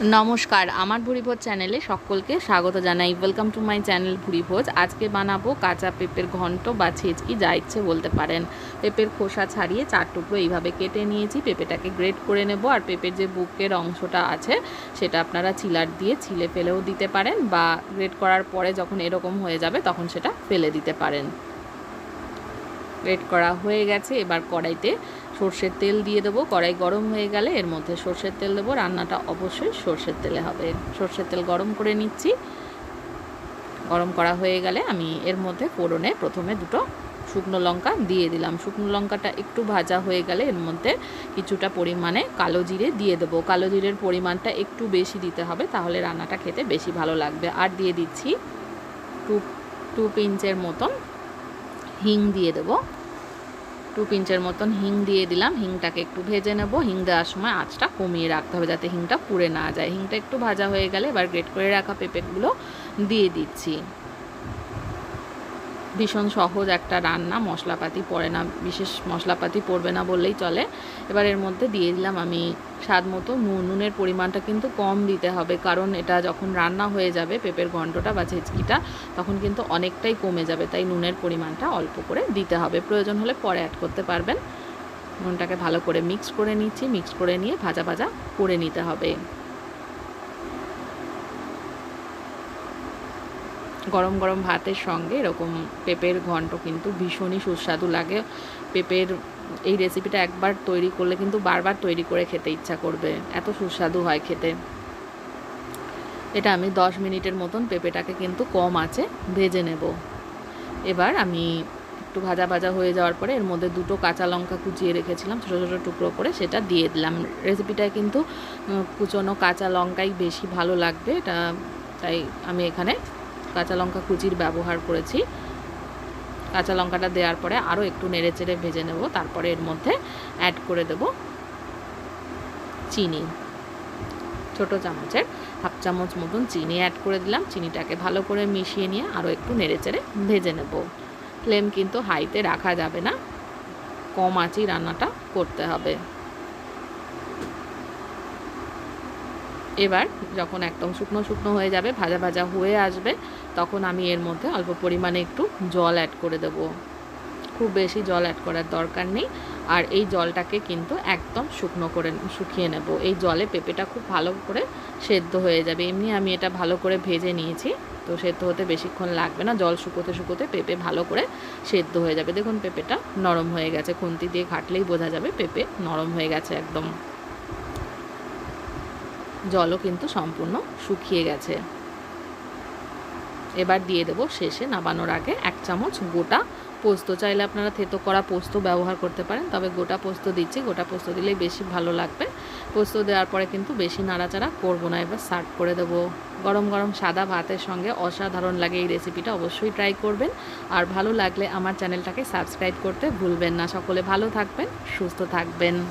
নমস্কার, আমার ভুরিভোজ চ্যানেলে সকলকে স্বাগত জানাই। Welcome to my channel Bhurivoj. আজকে বানাবো কাঁচা পেঁপের ঘন্ট বা ছেচকি, যা ইচ্ছে বলতে পারেন। পেঁপের খোসা ছাড়িয়ে চার টুকরো এইভাবে কেটে নিয়েছি। পেঁপেটাকে গ্রেট করে নেব। আর পেঁপের যে বুকের অংশটা আছে, সেটা আপনারা চিলার দিয়ে ছিলে ফেলেও দিতে পারেন বা গ্রেট করার পরে যখন এরকম হয়ে যাবে, তখন সেটা ফেলে দিতে পারেন। গ্রেট করা হয়ে গেছে। এবার কড়াইতে সর্ষের তেল দিয়ে দেবো। কড়াই গরম হয়ে গেলে এর মধ্যে সর্ষের তেল দেবো। রান্নাটা অবশ্যই সর্ষের তেলে হবে। সর্ষের তেল গরম করে নিচ্ছি। গরম করা হয়ে গেলে আমি এর মধ্যে ফোড়নে প্রথমে দুটো শুকনো লঙ্কা দিয়ে দিলাম। শুকনো লঙ্কাটা একটু ভাজা হয়ে গেলে এর মধ্যে কিছুটা পরিমাণে কালো জিরে দিয়ে দেবো। কালো জিরের পরিমাণটা একটু বেশি দিতে হবে, তাহলে রান্নাটা খেতে বেশি ভালো লাগবে। আর দিয়ে দিচ্ছি টু টু পিঞ্চের মতন হিং দিয়ে দেবো। টু পিঞ্চের মতন হিং দিয়ে দিলাম। হিংটাকে একটু ভেজে নেব। হিং দেওয়ার সময় আঁচটা কমিয়ে রাখতে হবে যাতে হিংটা পুড়ে না যায়। হিংটা একটু ভাজা হয়ে গেলে এবার গ্রেট করে রাখা পেঁপেগুলো দিয়ে দিচ্ছি। ভীষণ সহজ একটা রান্না, মশলাপাতি পড়ে না, বিশেষ মশলাপাতি পড়বে না বললেই চলে। এবার এর মধ্যে দিয়ে দিলাম আমি স্বাদ মতো নুন। নুনের পরিমাণটা কিন্তু কম দিতে হবে, কারণ এটা যখন রান্না হয়ে যাবে পেঁপের ঘন্টটা বা ছেচকিটা তখন কিন্তু অনেকটাই কমে যাবে, তাই নুনের পরিমাণটা অল্প করে দিতে হবে। প্রয়োজন হলে পরে অ্যাড করতে পারবেন। নুনটাকে ভালো করে মিক্স করে নিচ্ছি মিক্স করে নিয়ে ভাজা ভাজা করে নিতে হবে। গরম গরম ভাতের সঙ্গে এরকম পেঁপের ঘন্ট কিন্তু ভীষণই সুস্বাদু লাগে। পেঁপের এই রেসিপিটা একবার তৈরি করলে কিন্তু বারবার তৈরি করে খেতে ইচ্ছা করবে। এত সুস্বাদু হয় খেতে। এটা আমি দশ মিনিটের মতন পেঁপেটাকে কিন্তু কম আছে ভেজে নেব। এবার আমি একটু ভাজা ভাজা হয়ে যাওয়ার পরে এর মধ্যে দুটো কাঁচা লঙ্কা কুচিয়ে রেখেছিলাম, ছোটো ছোটো টুকরো করে সেটা দিয়ে দিলাম। রেসিপিটায় কিন্তু কুচনো কাঁচা লঙ্কাই বেশি ভালো লাগবে। এটা, তাই আমি এখানে কাঁচা লঙ্কা কুচির ব্যবহার করেছি। কাঁচা লঙ্কাটা দেওয়ার পরে আরও একটু নেড়ে চেড়ে ভেজে নেব, তারপরে এর মধ্যে অ্যাড করে দেব চিনি। ছোট চামচের হাফ চামচ মতন চিনি অ্যাড করে দিলাম। চিনিটাকে ভালো করে মিশিয়ে নিয়ে আরও একটু নেড়ে চেড়ে ভেজে নেব। ফ্লেম কিন্তু হাইতে রাখা যাবে না। কম আঁচই রান্নাটা করতে হবে। এবার যখন একদম শুকনো শুকনো হয়ে যাবে, ভাজা ভাজা হয়ে আসবে, তখন আমি এর মধ্যে অল্প পরিমাণে একটু জল অ্যাড করে দেব। খুব বেশি জল অ্যাড করার দরকার নেই। আর এই জলটাকে কিন্তু একদম শুকনো করে শুকিয়ে নেব। এই জলে পেঁপেটা খুব ভালো করে সেদ্ধ হয়ে যাবে। এমনি আমি এটা ভালো করে ভেজে নিয়েছি, তো সেদ্ধ হতে বেশিক্ষণ লাগবে না। জল শুকোতে শুকোতে পেঁপে ভালো করে সেদ্ধ হয়ে যাবে। দেখুন, পেঁপেটা নরম হয়ে গেছে। খুন্তি দিয়ে ঘাটলেই বোঝা যাবে পেঁপে নরম হয়ে গেছে একদম। জলও কিন্তু সম্পূর্ণ শুকিয়ে গেছে। এবার দিয়ে দেবো শেষে নামানোর আগে এক চামচ গোটা পোস্ত। চাইলে আপনারা থেতো করা পোস্ত ব্যবহার করতে পারেন, তবে গোটা পোস্ত দিচ্ছি। গোটা পোস্ত দিলেই বেশি ভালো লাগবে। পোস্ত দেওয়ার পরে কিন্তু বেশি নাড়াচাড়া করব না, এবার সার্ভ করে দেবো। গরম গরম সাদা ভাতের সঙ্গে অসাধারণ লাগে এই রেসিপিটা, অবশ্যই ট্রাই করবেন। আর ভালো লাগলে আমার চ্যানেলটাকে সাবস্ক্রাইব করতে ভুলবেন না। সকলে ভালো থাকবেন, সুস্থ থাকবেন।